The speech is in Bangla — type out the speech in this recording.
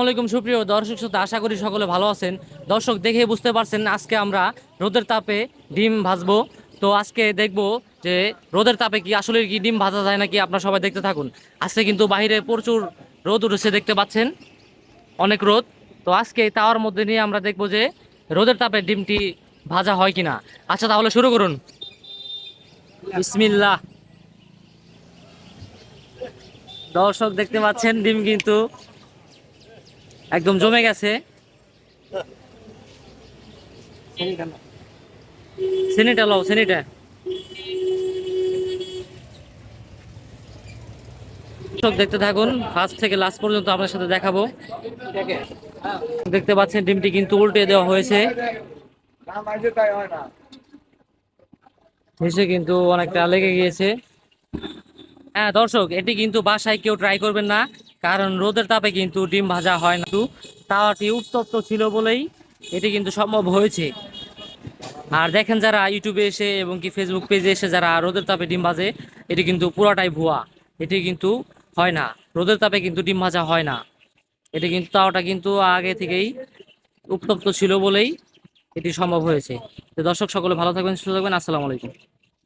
আসসালামু আলাইকুম, সুপ্রিয় দর্শক শ্রোতা, আশা করি সকলে ভালো আছেন। দর্শক দেখে বুঝতে পারছেন, আজকে আমরা রোদের তাপে ডিম ভাজবো। তো আজকে দেখব যে রোদের তাপে কি আসলে কি ডিম ভাজা যায় নাকি আপনারা সবাই দেখতে থাকুন। আজকে কিন্তু বাইরে প্রচুর রোদ উঠেছে, দেখতে পাচ্ছেন? অনেক রোদ। তো আজকে তাওয়ার মধ্যে নিয়ে আমরা দেখব যে রোদের তাপে ডিমটি ভাজা হয় কিনা। আচ্ছা তাহলে শুরু করুন। বিসমিল্লাহ। দর্শক দেখতে পাচ্ছেন, ডিম কিন্তু একদম জমে গেছে। সেনিটা লও, সেনিটা। দর্শক দেখতে থাকুন, ফার্স্ট থেকে লাস্ট পর্যন্ত আপনার সাথে দেখাবো। দেখতে পাচ্ছেন ডিমটি কিন্তু উল্টে দেওয়া হয়েছে। নিচে কিন্তু অনেকটা লেগে গিয়েছে। হ্যাঁ দর্শক, এটি কিন্তু বাসায় কেউ ট্রাই করবেন না, কারণ রোদের তাপে কিন্তু ডিম ভাজা হয় না। তাওয়াটি উত্তপ্ত ছিল বলেই এটি কিন্তু সম্ভব হয়েছে। আর দেখেন যারা ইউটিউবে এসে এবং কি ফেসবুক পেজে এসে যারা রোদের তাপে ডিম ভাজে, এটি কিন্তু পুরাটাই ভুয়া। এটি কিন্তু হয় না। রোদের তাপে কিন্তু ডিম ভাজা হয় না। এটি কিন্তু তাওয়াটা কিন্তু আগে থেকেই উত্তপ্ত ছিল বলেই এটি সম্ভব হয়েছে। তো দর্শক, সকলে ভালো থাকবেন, সুস্থ থাকবেন। আসসালামু আলাইকুম।